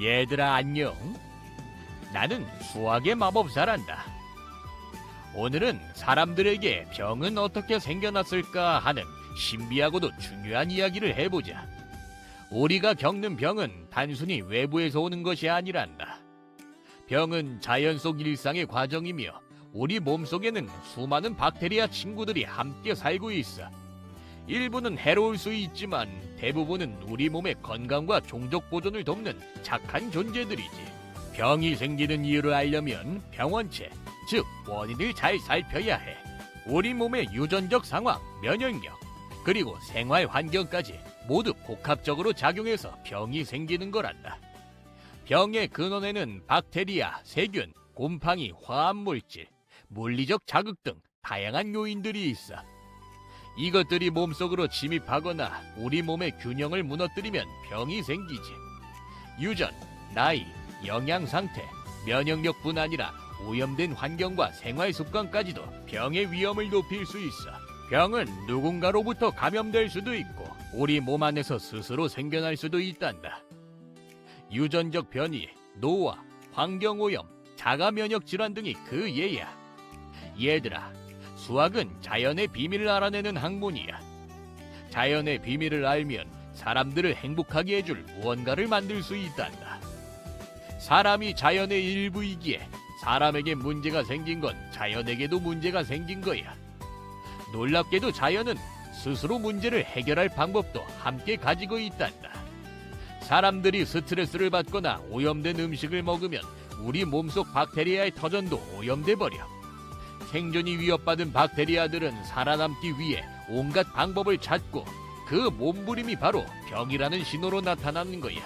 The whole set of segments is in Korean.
얘들아 안녕. 나는 수학의 마법사란다. 오늘은 사람들에게 병은 어떻게 생겨났을까 하는 신비하고도 중요한 이야기를 해보자. 우리가 겪는 병은 단순히 외부에서 오는 것이 아니란다. 병은 자연 속 일상의 과정이며 우리 몸속에는 수많은 박테리아 친구들이 함께 살고 있어. 일부는 해로울 수 있지만 대부분은 우리 몸의 건강과 종족 보존을 돕는 착한 존재들이지. 병이 생기는 이유를 알려면 병원체, 즉 원인을 잘 살펴야 해. 우리 몸의 유전적 상황, 면역력, 그리고 생활 환경까지 모두 복합적으로 작용해서 병이 생기는 거란다. 병의 근원에는 박테리아, 세균, 곰팡이, 화합물질, 물리적 자극 등 다양한 요인들이 있어. 이것들이 몸속으로 침입하거나 우리 몸의 균형을 무너뜨리면 병이 생기지. 유전, 나이, 영양 상태, 면역력뿐 아니라 오염된 환경과 생활 습관까지도 병의 위험을 높일 수 있어. 병은 누군가로부터 감염될 수도 있고 우리 몸 안에서 스스로 생겨날 수도 있단다. 유전적 변이, 노화, 환경 오염, 자가 면역 질환 등이 그 예야. 얘들아, 수학은 자연의 비밀을 알아내는 학문이야. 자연의 비밀을 알면 사람들을 행복하게 해줄 무언가를 만들 수 있단다. 사람이 자연의 일부이기에 사람에게 문제가 생긴 건 자연에게도 문제가 생긴 거야. 놀랍게도 자연은 스스로 문제를 해결할 방법도 함께 가지고 있단다. 사람들이 스트레스를 받거나 오염된 음식을 먹으면 우리 몸속 박테리아의 터전도 오염돼 버려. 생존이 위협받은 박테리아들은 살아남기 위해 온갖 방법을 찾고 그 몸부림이 바로 병이라는 신호로 나타나는 거야.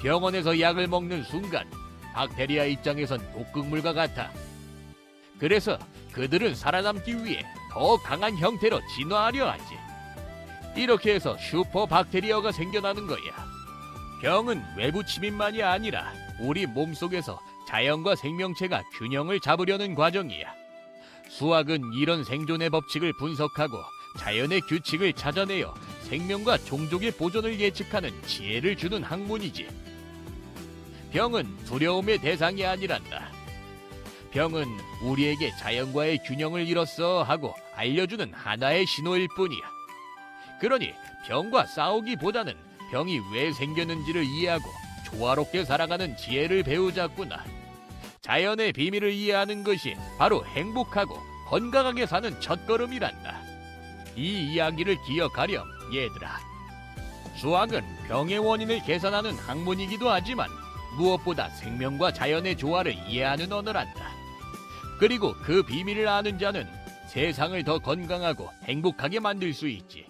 병원에서 약을 먹는 순간 박테리아 입장에선 독극물과 같아. 그래서 그들은 살아남기 위해 더 강한 형태로 진화하려 하지. 이렇게 해서 슈퍼 박테리아가 생겨나는 거야. 병은 외부 침입만이 아니라 우리 몸속에서 자연과 생명체가 균형을 잡으려는 과정이야. 수학은 이런 생존의 법칙을 분석하고 자연의 규칙을 찾아내어 생명과 종족의 보존을 예측하는 지혜를 주는 학문이지. 병은 두려움의 대상이 아니란다. 병은 우리에게 자연과의 균형을 잃었어 하고 알려주는 하나의 신호일 뿐이야. 그러니 병과 싸우기보다는 병이 왜 생겼는지를 이해하고 조화롭게 살아가는 지혜를 배우자꾸나. 자연의 비밀을 이해하는 것이 바로 행복하고 건강하게 사는 첫걸음이란다. 이 이야기를 기억하렴, 얘들아. 수학은 병의 원인을 계산하는 학문이기도 하지만 무엇보다 생명과 자연의 조화를 이해하는 언어란다. 그리고 그 비밀을 아는 자는 세상을 더 건강하고 행복하게 만들 수 있지.